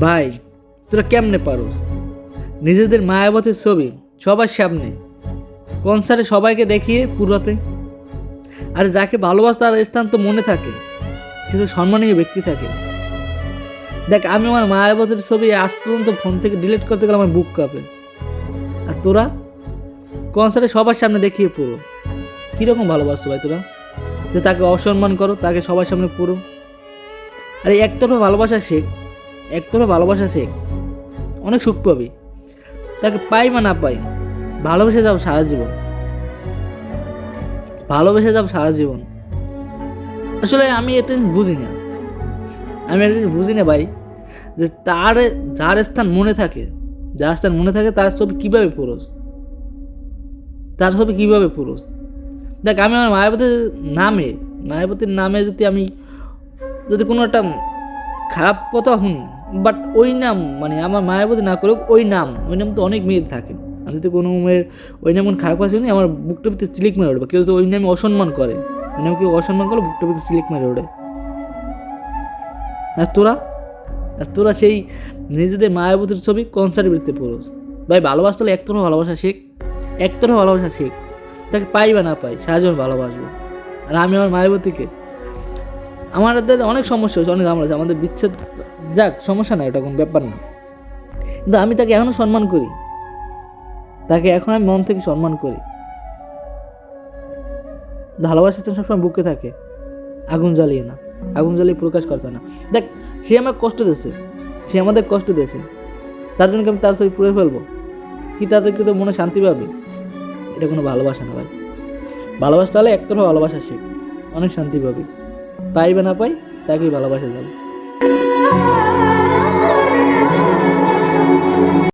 ভাই, তোরা কেমনে পারোস? নিজেদের মায়াবতীর ছবি সবার সামনে। কনসার্টে সবাইকে দেখিয়ে পুরোতে। আর যাকে ভালোবাস তার স্থান তো মনে থাকে। তো সম্মানীয় ব্যক্তি থাকে। দেখ, আমি আমার মায়াবতীর ছবি আজ পর্যন্ত ফোন থেকে ডিলিট করতে গেলে আমার বুক কাঁপে। আর তোরা? কনসার্টে সবার সামনে দেখিয়ে পুরো। কীরকম ভালোবাসতো ভাই তোরা? যে তাকে অসম্মান করো, তাকে সবার সামনে পুরো। আরে একতরফা ভালোবাসা শেখ একতরফা ভালোবাসা শেখ অনেক সুখ পাবি। তাকে পাই বা না পাই, ভালোবেসে যাও সারা জীবন। ভালোবেসে যাও সারা জীবন। আসলে আমি এটা বুঝি না। আমি একটা জিনিস বুঝি না ভাই, যে তার যার স্থান মনে থাকে, যার স্থান মনে থাকে তার ছবি কীভাবে পুরুষ তার ছবি কীভাবে পুরুষ দেখ, আমি আমার মায়াবতীর নামে মায়াবতীর নামে যদি আমি, যদি কোনো একটা খারাপ কথা শুনি বাট ওই নাম মানে আমার মায়াবতী না করুক, ওই নাম ওই নাম তো অনেক মেয়ের থাকে। আমি যদি কোনো মেয়ের ওই নাম খারাপ শুনি আমার বুকটা ভিতরে চিলিক মেরে উঠবে কেউ যদি ওই নামে অসম্মান করে, ওই নামে কেউ অসম্মান করলে বুকটা ভিতরে চিলিক মেরে ওঠে আর তোরা? আর তোরা সেই নিজেদের মায়াবতীর ছবি কনসার্টের বৃত্তে পড়োস। ভাই, ভালোবাসতে হলে একতরফা ভালোবাসা শেখ। একতরফা ভালোবাসা শেখ। তাকে পাই বা না পাই সারাজীবন ভালোবাসবো। আর আমি আমার মায়াবতীকে আমাদের অনেক সমস্যা হয়েছে, অনেক হয়েছে, আমাদের বিচ্ছেদ যাক, সমস্যা না এটা কোনো ব্যাপার না। কিন্তু আমি তাকে এখনও সম্মান করি। তাকে এখন আমি মন থেকে সম্মান করি। ভালোবাসা তো সবসময় বুকে থাকে। আগুন জ্বালিয়ে না। আগুন জ্বালিয়ে প্রকাশ করতে না। দেখ, সে আমার কষ্ট দিয়েছে। সে আমাদের কষ্ট দিয়েছে। তার জন্য আমি তার ছবি পুড়ে ফেলব? কি তাদেরকে তো মনে শান্তি পাবে? এটা কোনো ভালোবাসা না ভাই। ভালোবাসা হলে একতরফা ভালোবাসা শেখ অনেক শান্তি পাবে। পাই বা না পাই, তাকেই ভালোবাসা যাবে